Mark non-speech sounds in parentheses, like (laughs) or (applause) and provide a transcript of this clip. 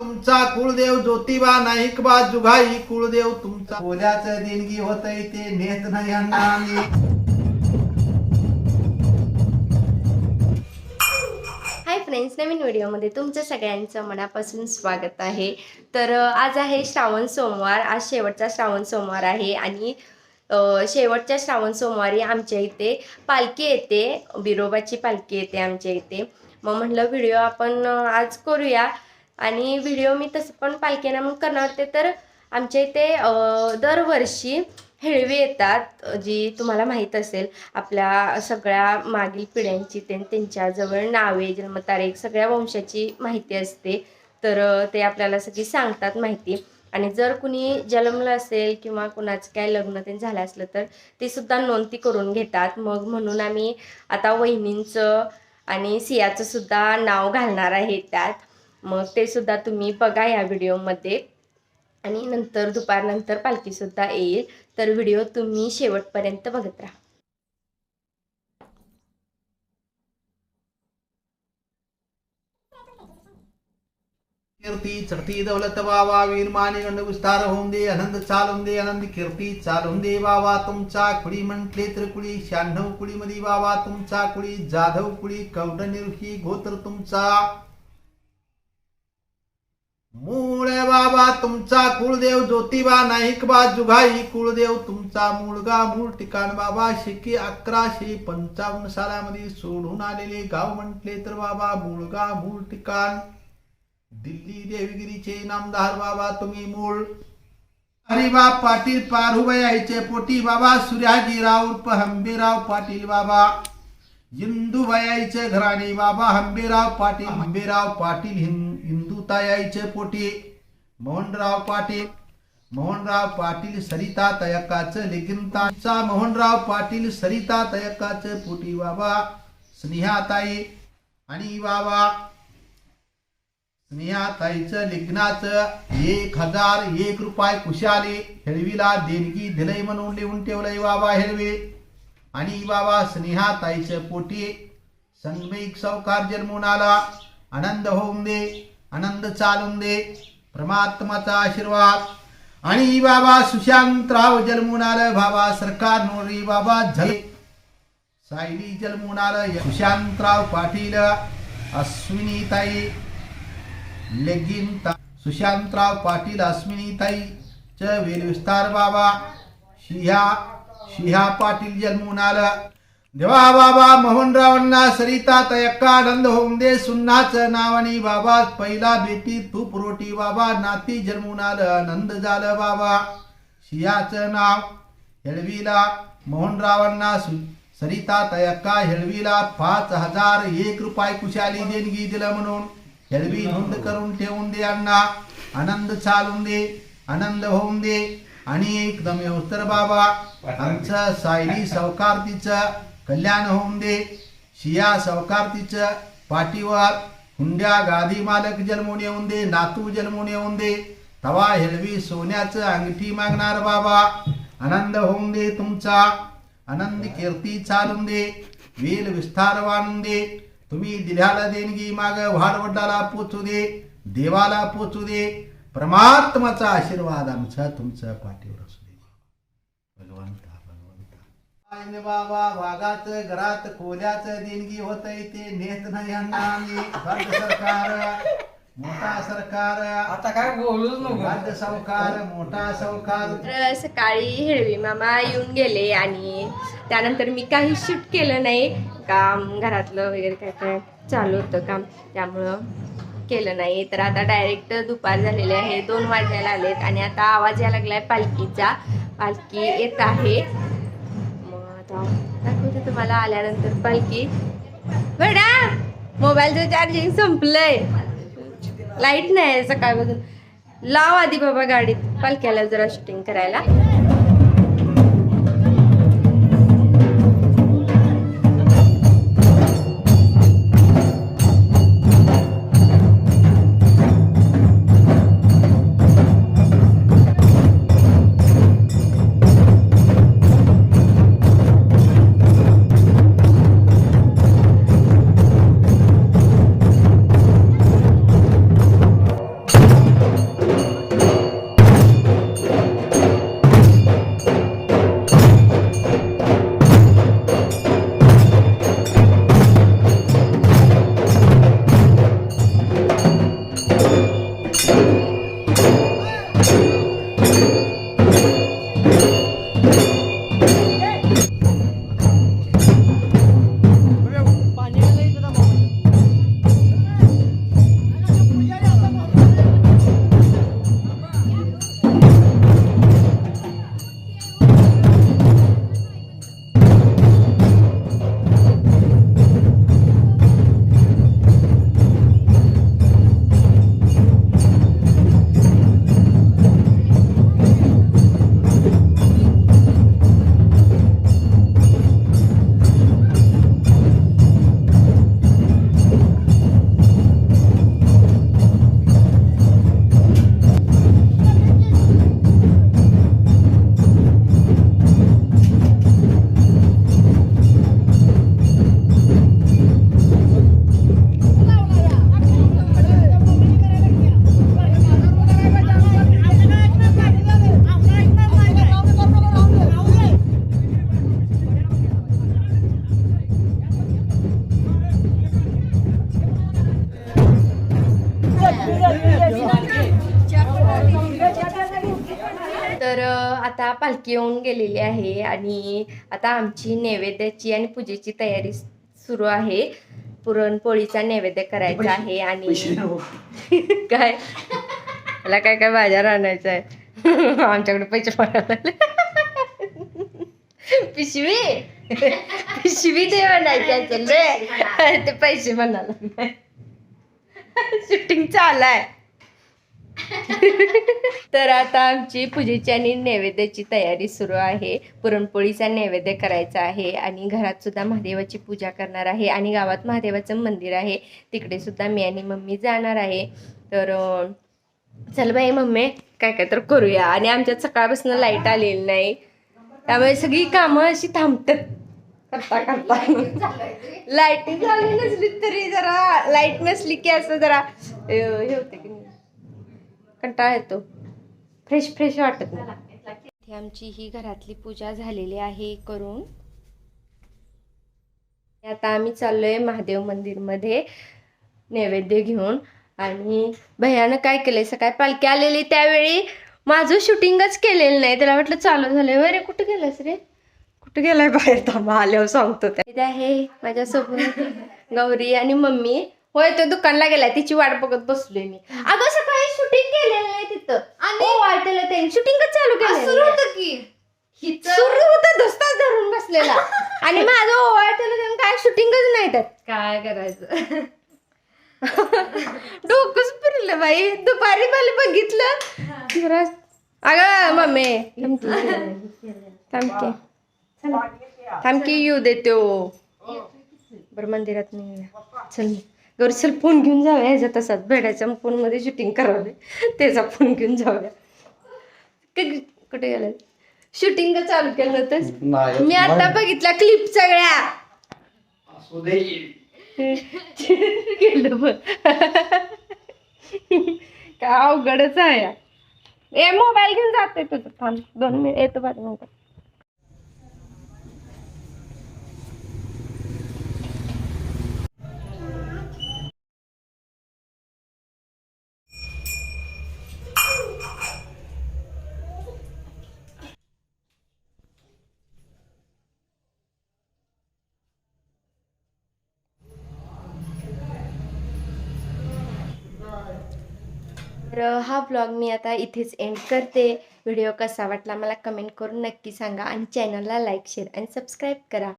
तुमचा कुळदेव ज्योतिबा नाईकबा जुघाई कुळदेव तुमचा कोल्याचं देणगी होत ते नेत नाही आम्ही. हाय फ्रेंड्स नवीन व्हिडिओमध्ये तुमचं सगळ्यांचं मनापासून स्वागत आहे. तर अ, आज आहे श्रावण सोमवार आज शेवटचा श्रावण सोमवार आहे आणि अ, शेवटच्या श्रावण सोमवारी आमच्या इथे पालखी येते बिरोबाची पालखी येते आमच्या इथे. मग म्हटलं व्हिडिओ आपण अ, आज करूया. आणि व्हिडिओ मी तसं पण पालखीना मग करणार होते. तर आमच्या इथे दरवर्षी हेळवी येतात. जी तुम्हाला माहीत असेल आपल्या सगळ्या मागील पिढ्यांची ते त्यांच्याजवळ नावे जन्मतारीख सगळ्या वंशाची माहिती असते. तर ते आपल्याला सगळी सांगतात माहिती. आणि जर कुणी जन्मलं असेल किंवा कुणाचं काय लग्न ते झालं असलं तर ते सुद्धा नोंदती करून घेतात. मग म्हणून आम्ही आता वहिनींचं आणि सियाचं सुद्धा नाव घालणार आहे त्यात. मग ते सुद्धा तुम्ही बघा या व्हिडिओमध्ये. आणि नंतर दुपारनंतर पालखीसुद्धा येईल. तर व्हिडिओ तुम्ही शेवटपर्यंत बघत राहा. कीर्ती चढती दौलत बाबा वीरमाने गंड विस्तार होऊन दे आनंद चालून दे आनंद कीर्ती चालून दे बाबा तुमचा कुळी म्हटले तर कुळी शहाण्णव कुळीमध्ये बाबा तुमचा कुळी जाधव कुळी कवड गोत्र तुमचा. मूळ बाबा तुमचा कुळदेव ज्योतिबा नाईकबा जुघाई कुळदेव तुमचा मुळगा मूळ ठिकाण बाबा शिकी अकराशे पंचावन्न सालामध्ये सोडून आलेले गाव म्हटले तर बाबा मुळगा मूळ ठिकाण. दिल्ली देवगिरीचे नामदार बाबा तुम्ही मूळ. हरिबा पाटील पारुबाईचे पोटी बाबा सूर्याजीराव उर्फ हंबीराव पाटील बाबा. इंदुबाईचे घराणे बाबा हंबीराव पाटील हंबीराव पाटील हिंदू हिंदुतायाईचे पोटी मोहनराव पाटील मोहनराव पाटील सरिता तयकाचं लेखिनताचा मोहनराव पाटील सरिता तयकाचं पोटी बाबा स्नेहाताई आणि बाबा स्नेहाताईचं लेखनाचं एक हजार एक रुपये कुशाले हेळवीला देणगी दिलंय म्हणून लिहून ठेवलंय बाबा हेळवे. आणि बाबा स्नेहाताईचं पोटी संगमिक सावकार जन्मून आला आनंद होऊन दे. आनंद चालून दे. परमात्माचा आशीर्वाद. आणि बाबा सुशांतराव जन्मून आलं बाबा सरकार नोरी बाबा झाले. सायली जन्मून आलं सुशांतराव पाटील अश्विनीताई लेगिन ता- सुशांतराव पाटील अश्विनीताई च वेल विस्तार बाबा शिहा शिहा पाटील जन्मून आलं देवा बाबा मोहनरावांना सरिता तयक्का आनंद होऊन दे सुन्नाचं नावानी बाबा पहिला बेटी तूप रोटी बाबा नाती जन्मून आलं आनंद झालं बाबा. शियाचं नाव हेळवीला मोहनरावांना सु- सरिता तयक्का हेळवीला पाच हजार एक रुपये कुशाली देणगी दिलं म्हणून. हेळवी नोंद करून ठेवून दे अण्णा. आनंद चालून दे आनंद होऊन दे आणि एकदम उत्तर बाबा. आमचं सायली सौकारतीचं कल्याण होऊन दे. शिया सौकारतीचं पाठीवर हुंड्या गादी मालक जन्मून येऊन दे नातू जन्मून येऊन दे. तवा हेलवी सोन्याचं अंगठी मागणार बाबा. आनंद होऊन दे तुमचा. आनंद कीर्ती चालून दे. वेल विस्तार वाढून दे. तुम्ही दिल्याला देणगी माग वाडवडाला पोचू दे. देवाला पोचू दे. परमात्माचा आशीर्वाद आमचा तुमचा पाठीवर असू दे. भगवंता. बाबा वाघाचं घरात खोल्याचं देणगी होत ते नेत नाही राज्य सरकार मोठा सरकार. आता काय बोलूच नको. राज्य सावकार मोठा सावकार. तर सकाळी हेळवी मामा येऊन गेले आणि त्यानंतर मी काही शूट केलं नाही. काम घरातलं वगैरे काय काय चालू होतं काम त्यामुळं केलं नाही. तर आता डायरेक्ट दुपार झालेले आहे. दोन वाजायला आलेत आणि आता आवाज यायला लागलाय पालखीचा. पालखी येत आहे. आता दाखवते तुम्हाला आल्यानंतर पालखी? बडा मोबाईलचं चार्जिंग संपलंय. लाइट नाही आहे सकाळपासून लाव आधी बाबा गाडीत. पालख्याला जरा शूटिंग करायला. तर आता पालखी येऊन गेलेली आहे आणि आता आमची नैवेद्याची आणि पूजेची तयारी सुरू आहे. पुरणपोळीचा नैवेद्य करायचा आहे आणि (laughs) काय? मला काय काय बाजार आणायचं आहे? (laughs) आमच्याकडे पैसे (laughs) पिशवी? पिशवी ते म्हणायचे ते पैसे म्हणाला (laughs) शूटिंग चालाय (laughs) तर आता आमची पूजेची आणि नैवेद्याची तयारी सुरू आहे. पुरणपोळीचा नैवेद्य करायचा आहे आणि घरात सुद्धा महादेवाची पूजा करणार आहे आणि गावात महादेवाचं मंदिर आहे. तिकडे सुद्धा मी आणि मम्मी जाणार आहे. तर चल बाई मम्मी काय काय तर करूया. आणि आमच्यात सकाळपासून लाइट आलेली नाही. त्यामुळे सगळी कामं अशी थांबतात. करता करता. लाइट चालू नसली तरी जरा लाइट नसली की असं जरा हे होते की नाही? कंटाळा येतो. फ्रेश फ्रेश वाटत नाही. आमची ही घरातली पूजा झालेली आहे करून. आता आम्ही चाललोय महादेव मंदिरमध्ये नैवेद्य घेऊन. आणि भैयानं काय केलंय? सकाळी पालखी आलेली त्यावेळी. माझं शूटिंगच केलेलं नाही. त्याला वाटलं चालू झालंय. अरे कुठं गेलंस रे? कुठं गेलाय बाहेर? थांबा आल्यावर सांगतो त्या. आहे माझ्यासोबत गौरी आणि मम्मी. होय तो दुकानला गेलाय. तिची वाट बघत बसलोय मी. अगं सकाळी शूटिंग केलेलं नाही तिथं. आणि? वाटेला त्यांनी शूटिंगच चालू केलं होतं की. सुरू होतं धरून बसलेला. आणि माझं ओवाळतेला त्यांनी काय शूटिंगच नाही त्यात. काय करायचं? डोकंच फिरलं बाई. दुपारी मला बघितलं. जरा अगं मम्मी. (laughs) थांबके थांबके येऊ देतो बरं मंदिरात नाही चल गौरी चल फोन घेऊन जाऊया. ह्याच्या तसाच भेडायच्या फोनमध्ये शूटिंग करावे. त्याचा फोन घेऊन जाऊया. क- कुठे गेलं? शूटिंग चालू केलं होतं. मी आता बघितल्या क्लिप सगळ्या. गेलं बघ. काय अवघडच आहे. ए मोबाईल घेऊन जाते तुझं. थांब दोन मिनिट. येतो पाच मिनिट तर हा ब्लॉग मी आता इथेच एंड करते. व्हिडिओ कसा वाटला मला कमेंट करून नक्की सांगा आणि चॅनलला लाईक शेअर आणि सबस्क्राईब करा.